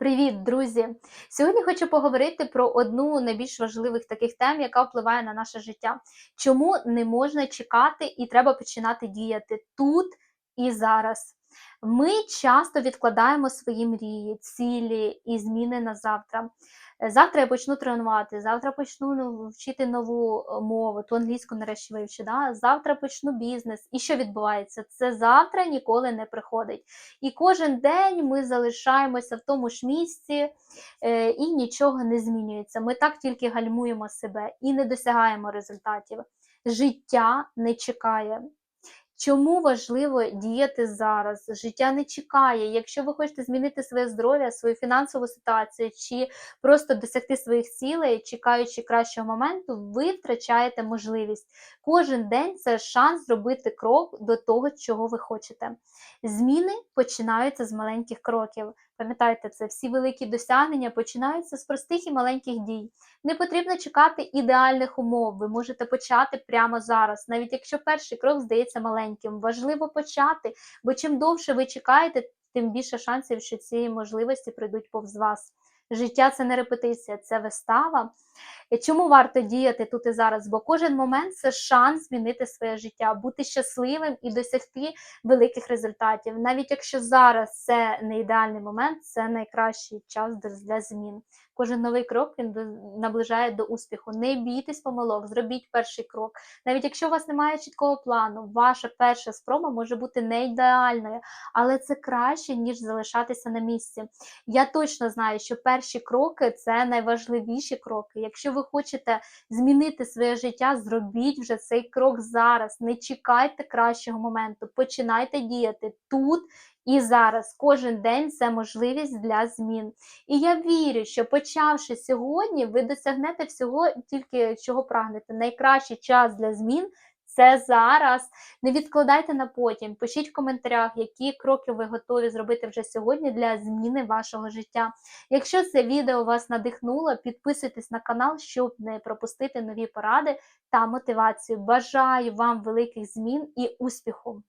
Привіт, друзі! Сьогодні хочу поговорити про одну найбільш важливих таких тем, яка впливає на наше життя. Чому не можна чекати і треба починати діяти тут і зараз. Ми часто відкладаємо свої мрії, цілі і зміни на завтра. Завтра я почну тренувати, завтра почну ну, вчити нову е, мову, ту англійську нарешті вивчу. Да? Завтра почну бізнес. І що відбувається? Це завтра ніколи не приходить. І кожен день ми залишаємося в тому ж місці е, і нічого не змінюється. Ми так тільки гальмуємо себе і не досягаємо результатів. Життя не чекає. Чому важливо діяти зараз? Життя не чекає. Якщо ви хочете змінити своє здоров'я, свою фінансову ситуацію чи просто досягти своїх цілей, чекаючи кращого моменту, ви втрачаєте можливість. Кожен день це шанс зробити крок до того, чого ви хочете. Зміни починаються з маленьких кроків. Пам'ятайте це, всі великі досягнення починаються з простих і маленьких дій. Не потрібно чекати ідеальних умов. Ви можете почати прямо зараз, навіть якщо перший крок здається маленьким. Важливо почати, бо чим довше ви чекаєте, тим більше шансів, що ці можливості прийдуть повз вас. Життя це не репетиція, це вистава. Чому варто діяти тут і зараз? Бо кожен момент це шанс змінити своє життя, бути щасливим і досягти великих результатів. Навіть якщо зараз це не ідеальний момент, це найкращий час для- змін. Кожен новий крок він наближає до успіху. Не бійтесь помилок, зробіть перший крок. Навіть якщо у вас немає чіткого плану, ваша перша спроба може бути не ідеальною, але це краще, ніж залишатися на місці. Я точно знаю, що перші кроки це найважливіші кроки. Якщо ви хочете змінити своє життя, зробіть вже цей крок зараз. Не чекайте кращого моменту. Починайте діяти тут і зараз. Кожен день це можливість для змін. І я вірю, що почавши сьогодні, ви досягнете всього тільки чого прагнете. Найкращий час для змін. Це зараз. Не відкладайте на потім. Пишіть в коментарях, які кроки ви готові зробити вже сьогодні для зміни вашого життя. Якщо це відео вас надихнуло, підписуйтесь на канал, щоб не пропустити нові поради та мотивацію. Бажаю вам великих змін і успіху!